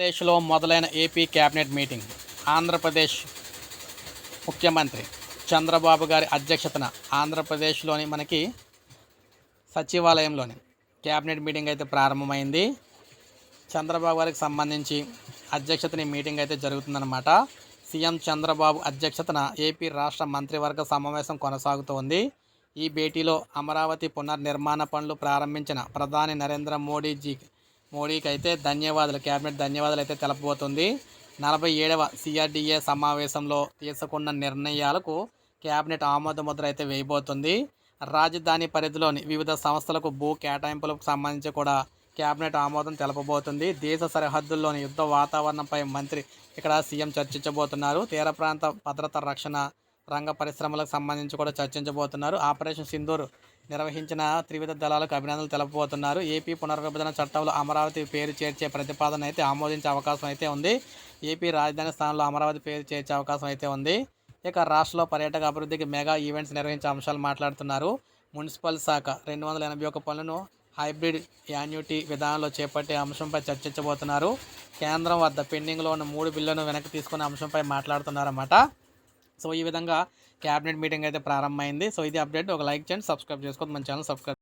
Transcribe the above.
ఆంధ్రప్రదేశ్లో మొదలైన AP cabinet meeting Andhra Pradesh ముఖ్యమంత్రి చంద్రబాబు గారి అధ్యక్షతన ఆంధ్రప్రదేశ్లోని మనకి సచివాలయంలోని కేబినెట్ మీటింగ్ అయితే ప్రారంభమైంది. చంద్రబాబు గారికి సంబంధించి అధ్యక్షతని మీటింగ్ అయితే జరుగుతుందన్నమాట. సీఎం చంద్రబాబు అధ్యక్షతన ఏపీ రాష్ట్ర మంత్రివర్గ సమావేశం కొనసాగుతోంది. ఈ భేటీలో అమరావతి పునర్నిర్మాణ పనులు ప్రారంభించిన ప్రధాని నరేంద్ర మోడీజీ మోడీకి అయితే ధన్యవాదాలు. కేబినెట్ ధన్యవాదాలు అయితే తెలపబోతుంది. నలభై ఏడవ సిఆర్డీఏ సమావేశంలో తీసుకున్న నిర్ణయాలకు కేబినెట్ ఆమోద ముద్ర అయితే వేయబోతుంది. రాజధాని పరిధిలోని వివిధ సంస్థలకు భూ కేటాయింపులకు సంబంధించి కూడా కేబినెట్ ఆమోదం తెలపబోతుంది. దేశ సరిహద్దుల్లోని యుద్ధ వాతావరణంపై మంత్రి ఇక్కడ సీఎం చర్చించబోతున్నారు. తీర ప్రాంత భద్రత రక్షణ రంగ పరిశ్రమలకు సంబంధించి కూడా చర్చించబోతున్నారు. ఆపరేషన్ సింధూర్ నిర్వహించిన త్రివిధ దళాలకు అభినందనలు తెలపబోతున్నారు. ఏపీ పునర్విభజన చట్టంలో అమరావతి పేరు చేర్చే ప్రతిపాదన అయితే ఆమోదించే అవకాశం అయితే ఉంది. ఏపీ రాజధాని స్థానంలో అమరావతి పేరు చేర్చే అవకాశం అయితే ఉంది. ఇక రాష్ట్రంలో పర్యాటక అభివృద్ధికి మెగా ఈవెంట్స్ నిర్వహించే అంశాలు మాట్లాడుతున్నారు. మున్సిపల్ శాఖ రెండు వందల ఎనభై ఒక పనులను హైబ్రిడ్ యాన్యుటీ విధానంలో చేపట్టే అంశంపై చర్చించబోతున్నారు. కేంద్రం వద్ద పెండింగ్లో ఉన్న మూడు బిల్లులను వెనక్కి తీసుకునే అంశంపై మాట్లాడుతున్నారన్నమాట. సో ఈ విధంగా క్యాబినెట్ మీటింగ్ అయితే ప్రారంభమైంది. సో ఇది అప్డేట్. ఒక లైక్ చేయండి సబ్స్క్రైబ్ చేసుకోండి. మన ఛానల్ సబ్స్క్రైబ్